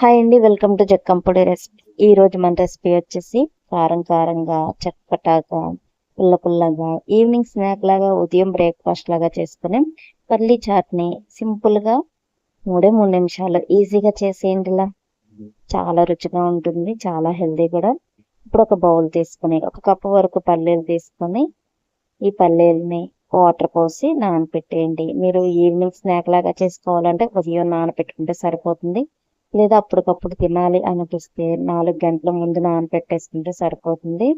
Hi అండి welcome to జక్కంపొడి recipe ఈ రోజు మన రెసిపీ వచ్చేసి కారం కారంగా చట్పటాగా పుల్ల పుల్లగా ఈవినింగ్ స్నాక్ లాగా ఉదయం బ్రేక్ఫాస్ట్ లాగా చేసుకుని పల్లీ చాట్ని సింపుల్గా మూడే మూడు నిమిషాలు ఈజీగా చేసేయండిలా చాలా రుచిగా ఉంటుంది చాలా హెల్దీ కూడా. ఇప్పుడు ఒక బౌల్ తీసుకుని ఒక కప్పు వరకు పల్లీలు తీసుకొని ఈ పల్లీలని వాటర్ పోసి నానపెట్టేయండి. మీరు ఈవినింగ్ స్నాక్ లాగా చేసుకోవాలంటే ఉదయం నానపెట్టుకుంటే సరిపోతుంది. లేదా అప్పటికప్పుడు తినాలి అనిపిస్తే నాలుగు గంటల ముందు నానపెట్టేసుకుంటే సరిపోతుంది.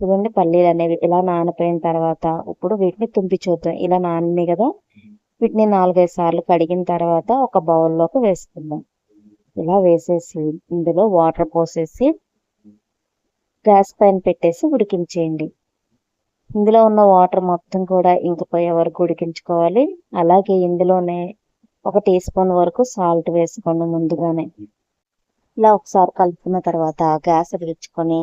చూడండి పల్లీలు అనేవి ఇలా నానిపోయిన తర్వాత ఇప్పుడు వీటిని తుంపి చూద్దాం. ఇలా నానినాయి కదా. వీటిని నాలుగైదు సార్లు కడిగిన తర్వాత ఒక బౌల్లోకి వేసుకుందాం. ఇలా వేసేసి ఇందులో వాటర్ పోసేసి గ్యాస్ పైన పెట్టేసి ఉడికించేయండి. ఇందులో ఉన్న వాటర్ మొత్తం కూడా ఇంకిపోయే వరకు ఉడికించుకోవాలి. అలాగే ఇందులోనే ఒక టీ స్పూన్ వరకు సాల్ట్ వేసుకోండి ముందుగానే. ఇలా ఒకసారి కలుపుకున్న తర్వాత గ్యాస్ వెలిగించుకొని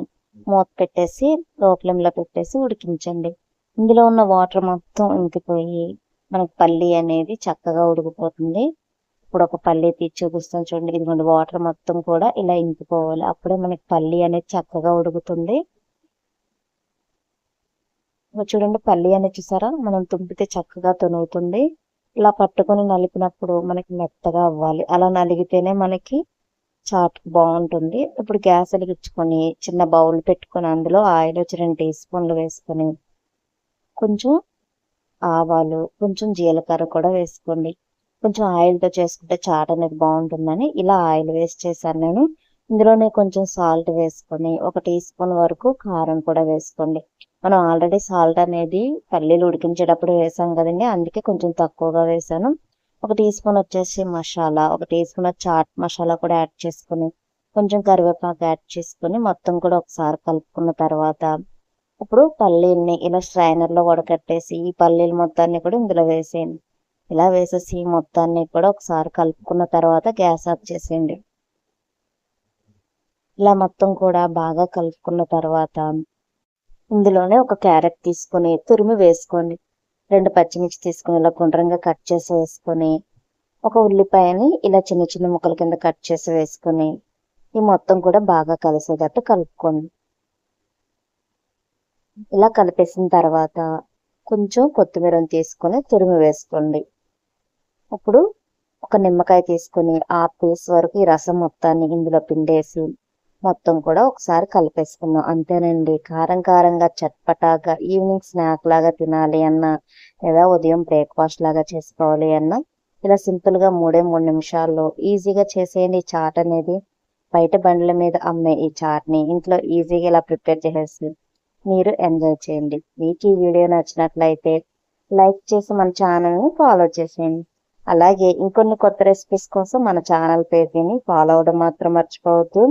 మూత పెట్టేసి లో ఫ్లేమ్లో పెట్టేసి ఉడికించండి. ఇందులో ఉన్న వాటర్ మొత్తం ఇంకిపోయి మనకు పల్లి అనేది చక్కగా ఉడికిపోతుంది. ఇప్పుడు ఒక పల్లి తీసి చూపిస్తాను చూడండి. ఇదిగోండి వాటర్ మొత్తం కూడా ఇలా ఇంకిపోవాలి. అప్పుడే మనకి పల్లి అనేది చక్కగా ఉడుకుతుంది. చూడండి పల్లి అనేది చూసారా? మనం తుంపితే చక్కగా తునుగుతుంది ఇలా పట్టుకొని నలిపినప్పుడు మనకి మెత్తగా అవ్వాలి. అలా నలిగితేనే మనకి చాట్ బాగుంటుంది. ఇప్పుడు గ్యాస్ వెలిగించుకొని చిన్న బౌల్ పెట్టుకొని అందులో ఆయిల్ వచ్చి రెండు టీ స్పూన్లు వేసుకొని కొంచెం ఆవాలు కొంచెం జీలకర్ర కూడా వేసుకోండి. కొంచెం ఆయిల్తో చేసుకుంటే చాట్ అనేది బాగుంటుందని ఇలా ఆయిల్ వేస్ట్ చేశాను నేను. ఇందులోనే కొంచెం సాల్ట్ వేసుకొని ఒక టీ స్పూన్ వరకు కారం కూడా వేసుకోండి. మనం ఆల్రెడీ సాల్ట్ అనేది పల్లీలు ఉడికించేటప్పుడు వేసాం కదండి అందుకే కొంచెం తక్కువగా వేసాను. ఒక టీ స్పూన్ వచ్చేసి మసాలా ఒక టీ స్పూన్ చాట్ మసాలా కూడా యాడ్ చేసుకుని కొంచెం కరివేపాకు యాడ్ చేసుకుని మొత్తం కూడా ఒకసారి కలుపుకున్న తర్వాత ఇప్పుడు పల్లీల్ని ఇలా స్ట్రైనర్లో వడకట్టేసి ఈ పల్లీలు మొత్తాన్ని కూడా ఇందులో వేసేయండి. ఇలా వేసేసి మొత్తాన్ని కూడా ఒకసారి కలుపుకున్న తర్వాత గ్యాస్ ఆఫ్ చేసేయండి. ఇలా మొత్తం కూడా బాగా కలుపుకున్న తర్వాత ఇందులోనే ఒక క్యారెట్ తీసుకొని తురిమి వేసుకోండి. రెండు పచ్చిమిర్చి తీసుకొని ఇలా గుండ్రంగా కట్ చేసి వేసుకొని ఒక ఉల్లిపాయని ఇలా చిన్న చిన్న ముక్కల కింద కట్ చేసి వేసుకొని ఈ మొత్తం కూడా బాగా కలిసేటట్టు కలుపుకోండి. ఇలా కలిపేసిన తర్వాత కొంచెం కొత్తిమీరని తీసుకొని తురిమి వేసుకోండి. ఇప్పుడు ఒక నిమ్మకాయ తీసుకొని ఆ పీస్ వరకు ఈ రసం మొత్తాన్ని ఇందులో పిండేసి మొత్తం కూడా ఒకసారి కలిపేసుకున్నాం అంతేనండి. కారం కారంగా చట్పటాగా ఈవినింగ్ స్నాక్ లాగా తినాలి అన్న లేదా ఉదయం బ్రేక్ఫాస్ట్ లాగా చేసుకోవాలి అన్న ఇలా సింపుల్గా మూడే మూడు నిమిషాల్లో ఈజీగా చేసేయండి చాట్ అనేది. బయట బండ్ల మీద అమ్మే ఈ చాట్ని ఇంట్లో ఈజీగా ఇలా ప్రిపేర్ చేసేసి మీరు ఎంజాయ్ చేయండి. మీకు ఈ వీడియో నచ్చినట్లయితే లైక్ చేసి మన ఛానల్ని ఫాలో చేసేయండి. అలాగే ఇంకొన్ని కొత్త రెసిపీస్ కోసం మన ఛానల్ పేజీని ఫాలో అవడం మాత్రం మర్చిపోవద్దు.